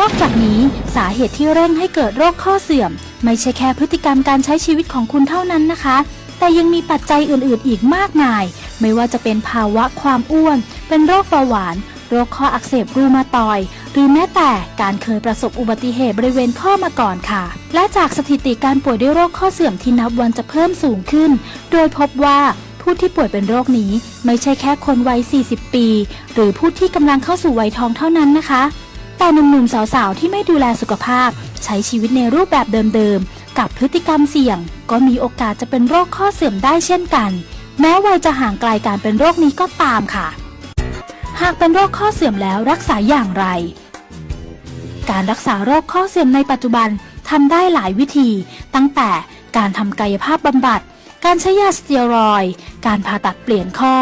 นอกจากนี้สาเหตุที่เร่งให้เกิดโรคข้อเสื่อม ไม่ใช่แค่พฤติกรรมการใช้ชีวิตของคุณเท่านั้นนะคะ แต่ยังมีปัจจัยอื่นๆ อีกมากมาย ไม่ว่าจะเป็นภาวะความอ้วน เป็นโรคเบาหวาน โรคข้ออักเสบรูมาตอย หรือแม้แต่การเคยประสบอุบัติเหตุบริเวณข้อมาก่อนค่ะ และจากสถิติการป่วยด้วยโรคข้อเสื่อมที่นับวันจะเพิ่มสูงขึ้น โดยพบว่าผู้ที่ป่วยเป็นโรคนี้ ไม่ใช่แค่คนวัย 40 ปี หรือผู้ที่กำลังเข้าสู่วัยทองเท่านั้นนะคะ แต่หนุ่มๆสาวๆ ที่ไม่ดูแลสุขภาพ ใช้ชีวิตในรูปแบบเดิมๆ กับพฤติกรรมเสี่ยง ก็มีโอกาสจะเป็นโรคข้อเสื่อมได้เช่นกัน แม้วัยจะห่างไกลการเป็นโรคนี้ก็ตามค่ะ หากเป็นโรคข้อเสื่อมแล้วรักษาอย่างไร การรักษาโรคข้อเสื่อมในปัจจุบันทำได้หลายวิธี ตั้งแต่การทำกายภาพบำบัด การใช้ยาสเตียรอย การผ่าตัดเปลี่ยนข้อ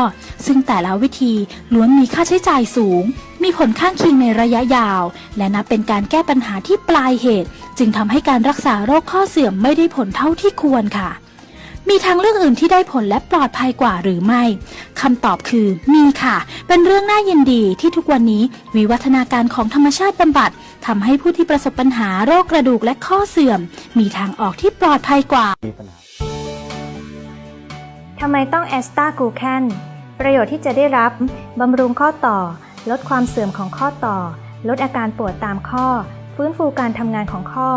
ซึ่งแต่ละวิธีล้วนมีค่าใช้จ่ายสูง มีผลข้างเคียงในระยะยาว และนับเป็นการแก้ปัญหาที่ปลายเหตุ จึงทำให้การรักษาโรคข้อเสื่อมไม่ได้ผลเท่าที่ควรค่ะ มีทางเลือกอื่นที่ได้ผลและปลอดภัยกว่าหรือไม่คำตอบคือ มีค่ะ เป็นเรื่องน่ายินดีที่ทุกวันนี้วิวัฒนาการของธรรมชาติบำบัดทำให้ผู้ที่ประสบปัญหาโรคกระดูกและข้อเสื่อม มีทางออกที่ปลอดภัยกว่า ทำไมต้องแอสตากูแคนประโยชน์ที่จะได้รับบำรุงข้อต่อ ลดความเสื่อมของข้อต่อ ลดอาการปวดตามข้อ ฟื้นฟูการทำงานของข้อ